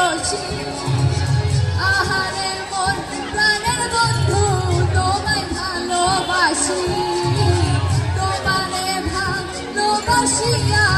সমাজে আহারে মোর প্রাণের বন্ধু তোমায় ভালোবাসি তোমারে ভালোবাসিয়া